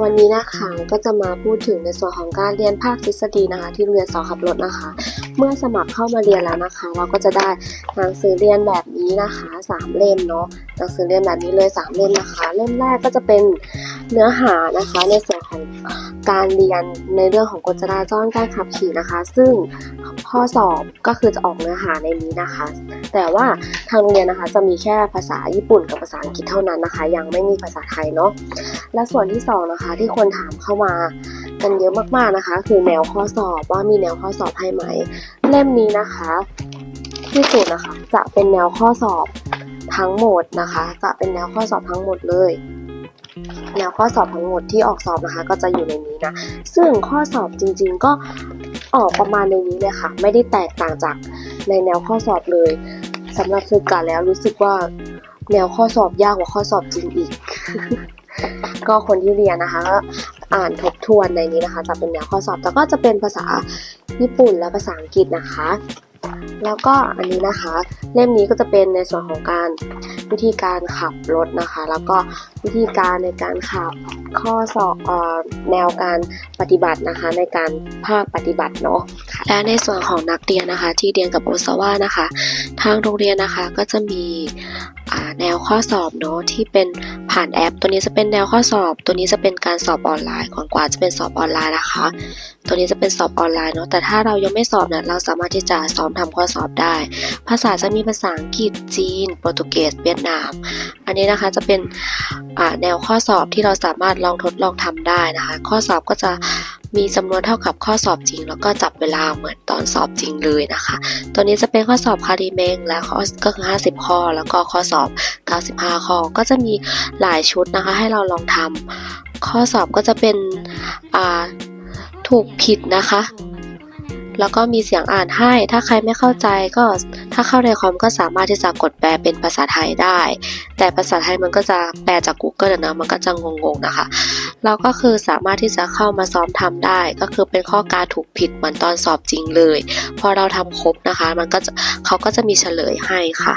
วันนี้นะคะก็จะมาพูดถึงในส่วนของการเรียนภาคทฤษฎีนะคะ ที่โรงเรียนสอนขับรถนะคะ เมื่อสมัครเข้ามาเรียนแล้วนะคะ เราก็จะได้หนังสือเรียนแบบนี้นะคะสามเล่มเนาะหนังสือเรียนแบบนี้เลยสามเล่มนะคะ เล่มแรกก็จะเป็น เนื้อหานะคะในส่วนของการเรียนในเรื่องของกฎจราจรการขับขี่นะคะ ซึ่งข้อสอบก็คือจะออกเนื้อหาในนี้นะคะ แต่ว่าทางโรงเรียนนะคะจะมีแค่ภาษาญี่ปุ่นกับภาษาอังกฤษเท่านั้นนะคะ ยังไม่มีภาษาไทยเนาะและส่วนที่สองนะคะที่คนถามเข้ามากันเยอะมากๆนะคะ คือแนวข้อสอบว่ามีแนวข้อสอบให้ไหมเล่มนี้นะคะ ที่สุดนะคะจะเป็นแนวข้อสอบทั้งหมดนะคะ จะเป็นแนวข้อสอบทั้งหมดเลย แนวข้อสอบทั้งหมดที่ออกสอบนะคะ ก็จะอยู่ในนี้นะ ซึ่งข้อสอบจริง ๆ ก็ออกประมาณในนี้เลยค่ะ ไม่ได้แตกต่างจากในแนวข้อสอบเลยสำหรับสึกกะแล้วรู้สึกว่าแนวข้อสอบยากกว่าข้อสอบจริงอีก ก็คนที่เรียนนะคะก็อ่านทบทวนในนี้นะคะ จะเป็นแนวข้อสอบแต่ก็จะเป็นภาษาญี่ปุ่นและภาษาอังกฤษนะคะ แล้วก็อันนี้นะคะ เล่มนี้ก็จะเป็นในส่วนของการวิธีการขับรถนะคะ แล้วก็วิธีการในการขับข้อสอบแนวการปฏิบัตินะคะ ในการภาคปฏิบัติเนาะและในส่วนของนักเรียนนะคะ ที่เรียนกับโอซาวะนะคะ ทางโรงเรียนนะคะก็จะมี แนวข้อสอบเนาะที่เป็นผ่านแอป ตัวนี้จะเป็นแนวข้อสอบ ตัวนี้จะเป็นการสอบออนไลน์ของกว่าจะเป็นสอบออนไลน์นะคะ ตัวนี้จะเป็นสอบออนไลน์เนาะแต่ถ้าเรายังไม่สอบเนี่ยเราสามารถที่จะซ้อมทำข้อสอบได้ ภาษาจะมีภาษาอังกฤษจีน โปรตุเกสเวียดนาม อันนี้นะคะจะเป็นแนวข้อสอบที่เราสามารถลองทดลองทำได้นะคะ ข้อสอบก็จะ มีจำนวนเท่ากับข้อสอบจริง แล้วก็จับเวลาเหมือนตอนสอบจริงเลยนะคะ ตัวนี้จะเป็นข้อสอบคาริเมงและข้อก็คือ 50 ข้อ แล้วก็ข้อสอบ 95 ข้อ ก็จะมีหลายชุดนะคะ ให้เราลองทำข้อสอบก็จะเป็นถูกผิดนะคะ แล้วก็มีเสียงอ่านให้ ถ้าใครไม่เข้าใจก็ถ้าเข้าในคอมก็สามารถที่จะกดแปลเป็นภาษาไทยได้ แต่ภาษาไทยมันก็จะแปลจาก Google นะ มันก็จะงงๆนะคะ เราก็คือสามารถที่จะเข้ามาซ้อมทำได้ ก็คือเป็นข้อการถูกผิดเหมือนตอนสอบจริงเลย พอเราทำครบนะคะ มันก็จะเขาก็จะมีเฉลยให้ค่ะ